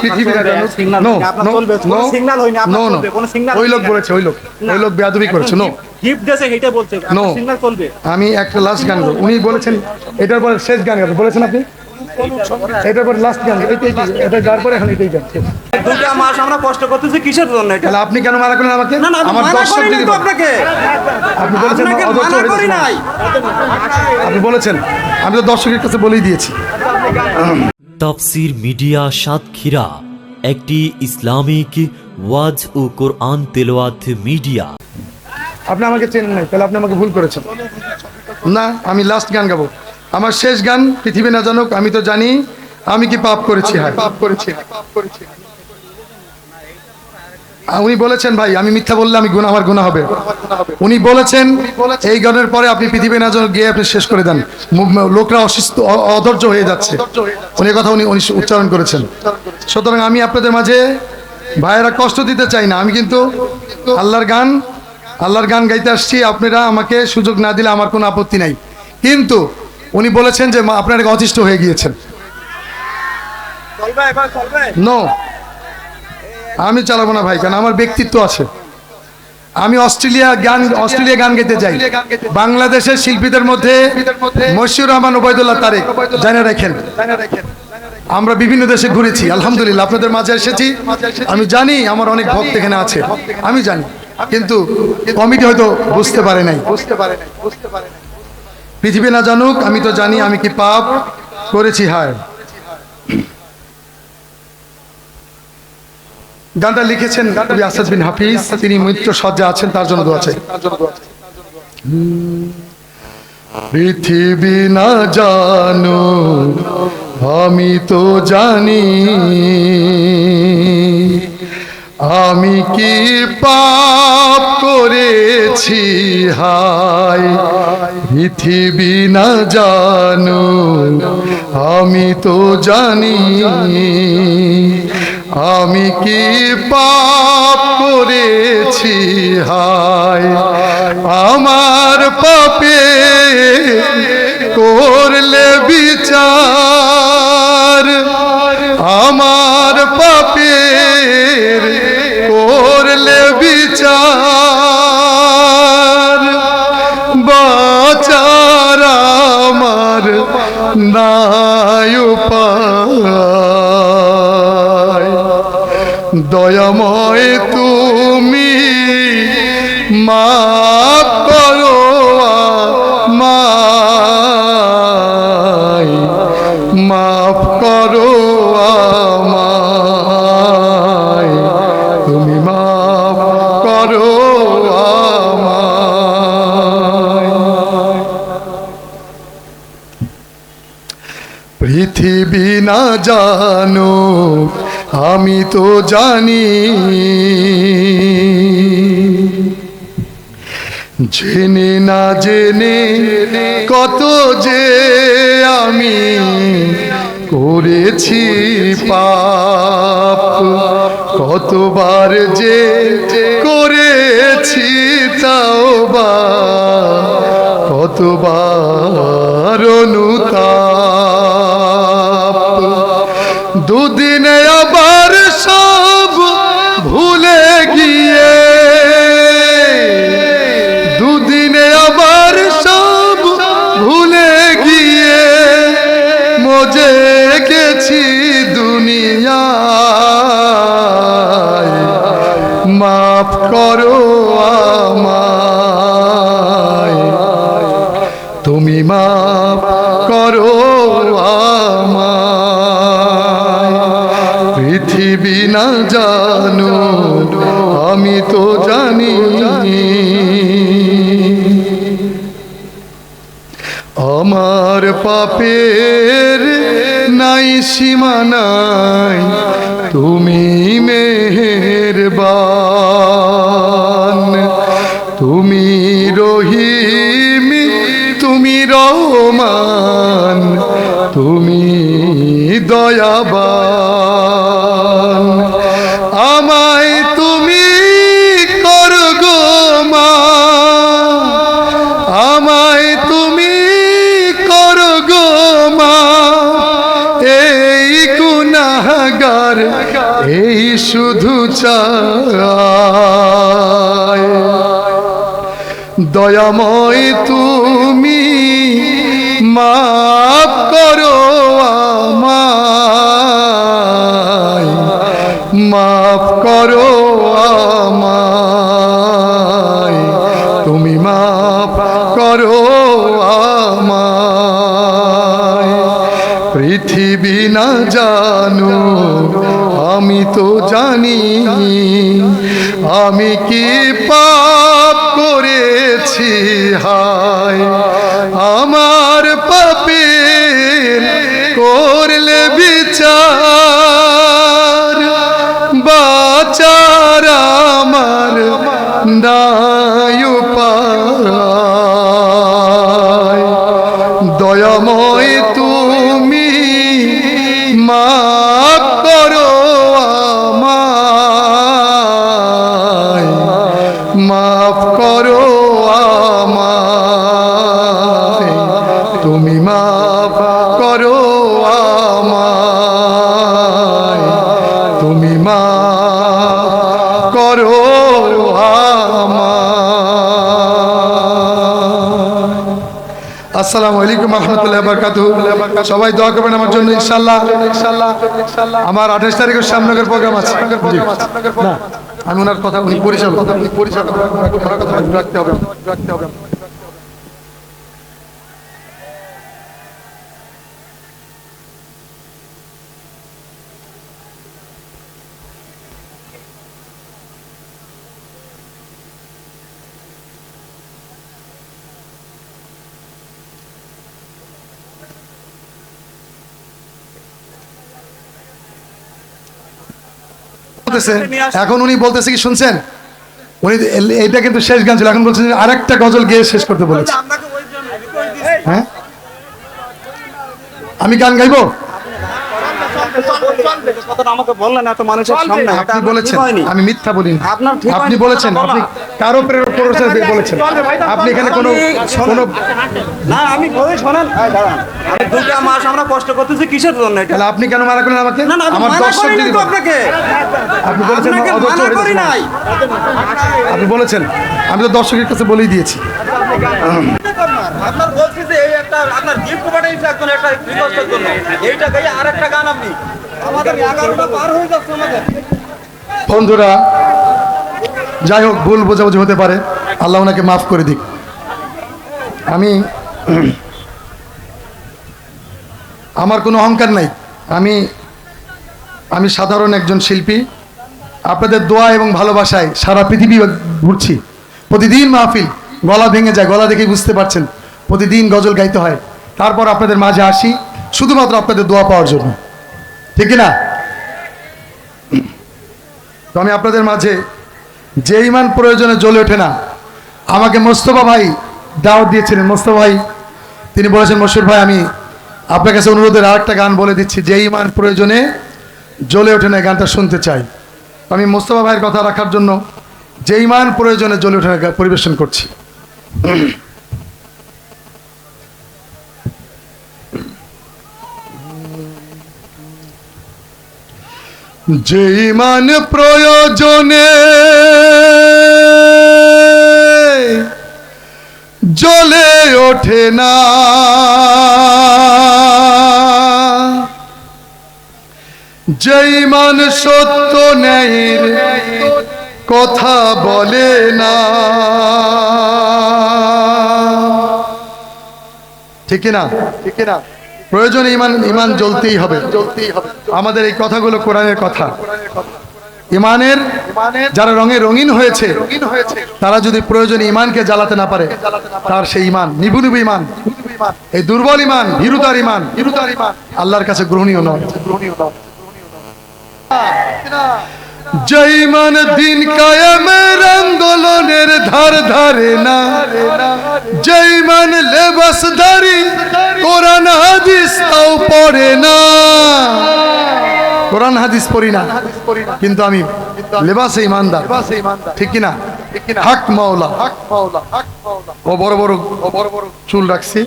পৃথিবীর no no no no ওই লোক বলেছে ওই লোক ওই লোক বেয়াদবি করেছে নো আমি একটা লাস্ট গান উনি বলেছেন এটার পরে শেষ গান গাবো। বলেছেন আপনি? এটার পরে লাস্ট গান এইটাই এইটাই, এটা গার পরে এখন এটাই গান। দুটা মাস আমরা কষ্ট করতেছি কিসের জন্য এটা? তাহলে আপনি কেন মানা করলেন আমাকে? আমার দর্শক যদি আপনাকে। আপনি বলেছেন হয়ে আপনি বলেছেন আমি তো দর্শকের কাছে বলেই দিয়েছি। তাফসির মিডিয়া সাতক্ষীরা, একটি ইসলামিক ওয়াজ ও কোরআন তেলোয়াত মিডিয়া। আপনি আমাকে চেনেন নাই, তাহলে আপনি আমাকে ভুল করেছেন। না, আমি লাস্ট গান গাবো। আমার শেষ গান, পৃথিবী না জানুক, আমি তো জানি, আমি কি পাপ করেছি হ্যাঁ। পাপ করেছি পাপ করেছি উনি বলেছেন ভাই আমি মিথ্যা বললে আমি গুণা আমার গুণা হবে। উনি বলেছেন এই গানের পরে আপনি পৃথিবী না গিয়ে আপনি শেষ করে দেন। লোকরা অসুস্থ অধৈর্য হয়ে যাচ্ছে। উনি কথা উনি উনি উচ্চারণ করেছেন। সুতরাং আমি আপনাদের মাঝে ভাইয়েরা কষ্ট দিতে চাই না। আমি কিন্তু আল্লাহর গান আল্লাহর গান গাইতে আসছি। আপনারা আমাকে সুযোগ না দিলে আমার কোনো আপত্তি নাই। কিন্তু উনি বলেছেন যে আপনারা অতিষ্ঠ হয়ে গিয়েছেন। চলবে চলবে। নো আমি চালাবো না ভাই কারণ আমার ব্যক্তিত্ব আছে। আমি অস্ট্রেলিয়া গান অস্ট্রেলিয়া গান গাইতে যাই বাংলাদেশের শিল্পীদের মধ্যে মশিউর রহমান, ওবায়দুল্লাহ তারেক, জানে রাখেন। আমরা বিভিন্ন দেশে ঘুরেছি, আলহামদুলিল্লাহ, আপনাদের মাঝে এসেছি। আমি জানি আমার অনেক ভক্ত এখানে আছে, আমি জানি। কিন্তু কমিটি হয়তো বুঝতে পারে নাই। বুঝতে পারে নাই বুঝতে পারে পৃথিবী না জানুক, আমি তো জানি, আমি কি পাপ করেছি, হায়। গানটা লিখেছেন আসাদ বিন হাফিজ। তিনি মৃত্যু সজ্জা আছেন, তার জন্য দোয়া চাই। পৃথিবী না জানো, আমি তো জানি। আমি কি পাপ করেছি? হাই পৃথিবী না জানো, আমি তো জানি। আমি কি পাপ করেছি? হায়, আমার পাপে করলে বিচার। আমার পাপের করলে বিচার। বাচার আমার নাই উপায়। দয়াময় তুমি মাপ করো মাফ করো আমায় তুমি মাফ করো পৃথিবী না জানো আমি তো জানি জেনে না জেনে কত যে আমি করেছি পাপ, কতবার যে করেছি তাও বা, কতবার অনুতাপ। দুদিনে আবার মাফ করো আমায়। তুমি মাফ করো আমায়। পৃথিবী না জানো, আমি তো জানি। আমার পাপের নাই সীমানাই তুমি আমায় তুমি করগো মা। আমায় তুমি মা। এই শুধু চায়। দয়াময় তুমি মাফ করো। মাফ করো আমায়। তুমি মাফ করো আমায়। পৃথিবী না জানো আমি তো জানি। আমি কি পাপ করেছি? মাফ করো আমায়। আসসালামু আলাইকুম রহমতুল্লাহ বারকাতু সবাই দোয়া করবেন আমার জন্য ইনশাল্লাহ ইনশাআল্লাহ আমার আঠাশ তারিখের সামনের প্রোগ্রাম আছে আমি ওনার কথা উনি পরিচালক উনি পরিচালক রাখতে হবে রাখতে হবে বলতেছে এখন উনি বলতেছে কি শুনছেন উনি এটা এইটা কিন্তু শেষ গান ছিল এখন বলছেন আরেকটা গজল গিয়ে শেষ করতে বলেছে। হ্যাঁ আমি গান গাইবো কথাটা আমাকে বললেন এত মানুষের সামনে আপনি বলেছেন আমি মিথ্যা বলিনি। আপনার আপনি বলেছেন আপনি কারও বলেছেন। আপনি এখানে কোনো কোনো না আমি বলি শোনেন। আমি দুটা মাস আমরা কষ্ট করতেছি কিসের জন্য এটা? তাহলে আপনি কেন মারা করলেন আমাকে? আমার দর্শক যদি আপনাকে। আপনি বলেছেন আপনাকে অধৈর্য করি নাই। আপনি বলেছেন আমি তো দর্শকের কাছে বলেই দিয়েছি। আপনার বলছি যে এই একটা আপনার গিফট পাঠাইছে একজন একটা রিকোয়েস্টের জন্য। এইটা গাই আর একটা গান আপনি বন্ধুরা, যাই হোক, ভুল বোঝাবুঝি হতে পারে। আল্লাহ ওনাকে মাফ করে দিক। আমি আমার কোনো অহংকার নাই। আমি আমি সাধারণ একজন শিল্পী। আপনাদের দোয়া এবং ভালোবাসায় সারা পৃথিবী ঘুরছি। প্রতিদিন মাহফিল, গলা ভেঙে যায়, গলা দেখেই বুঝতে পারছেন। প্রতিদিন গজল গাইতে হয়। তারপর আপনাদের মাঝে আসি, শুধুমাত্র আপনাদের দোয়া পাওয়ার জন্য। ঠিক না তো আমি আপনাদের মাঝে যে ইমান প্রয়োজনে জ্বলে ওঠে না, আমাকে মোস্তফা ভাই দাওয়াত দিয়েছিলেন। মোস্তফা ভাই, তিনি বলেছেন মশুর ভাই, আমি আপনার কাছে অনুরোধের আরেকটা গান বলে দিচ্ছি। যে ইমান প্রয়োজনে জ্বলে ওঠে না গানটা শুনতে চাই। আমি মোস্তফা ভাইয়ের কথা রাখার জন্য যে ইমান প্রয়োজনে জ্বলে ওঠে না পরিবেশন করছি। যে ইমান প্রয়োজনে জ্বলে ওঠে না। যে ইমান সত্য ন্যায়ের কথা বলে না। ঠিক না? ঠিক না? প্রয়োজনে ইমান ইমান জ্বলতেই হবে। আমাদের এই কথাগুলো কোরআনের কথা। ইমানের যারা রঙে রঙিন হয়েছে, তারা যদি প্রয়োজনে ইমানকে জ্বালাতে না পারে, তার সেই ইমান নিবু নিবু ইমান, এই দুর্বল ইমান, ভীরুতার ইমান ভীরুতার ইমান আল্লাহর কাছে গ্রহণীয় নয় গ্রহণীয় নয়। জৈমান দিন কায়েমের আন্দোলনের ধার ধারে না। জৈমান লেবাসধারী কোরআন হাদিস তাও পড়ে না। কোরআন হাদিস পড়ি না, কিন্তু আমি লেবাসে ইমানদার। ঠিক কিনা? হক মাওলা। ও বড় বড় বড় বড় চুল রাখছি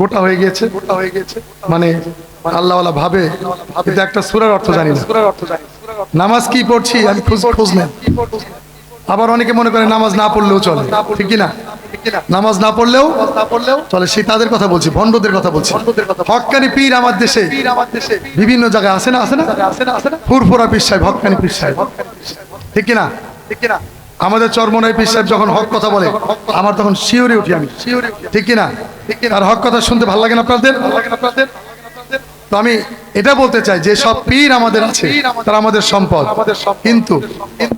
গোটা হয়ে গিয়েছে গোটা হয়ে গিয়েছে। মানে আল্লাহওয়ালা ভাবে, কিন্তু একটা সুরার অর্থ জানি না। নামাজ কি পড়ছি? আমি খোঁজ খোঁজ নেন। আবার অনেকে মনে করে নামাজ না পড়লেও চলে। ঠিক কি না নামাজ না পড়লেও চলে। সে তাদের কথা বলছি ভণ্ডদের কথা বলছি। হকানি পীর আমার দেশে। বিভিন্ন জায়গায় আছে না? আছে না? ফুরফুরা পীর সাহেব হকানি পীর সাহেব। ঠিক কি না আমাদের চরমনাই পীর সাহেব যখন হক কথা বলে আমার তখন শিওরে উঠি আমি। ঠিক কি না আর হক কথা শুনতে ভালো লাগে না আপনাদের? ভালো লাগে না আপনাদের? তো আমি এটা বলতে চাই, যে সব পীর আমাদের আছে, তারা আমাদের সম্পদ। কিন্তু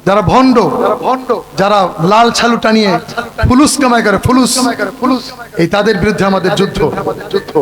যারা ভণ্ড, যারা লাল ছালু টানিয়ে ফুলুস কামাই করে, ফুলুস ফুলুস এই তাদের বিরুদ্ধে আমাদের যুদ্ধ যুদ্ধ।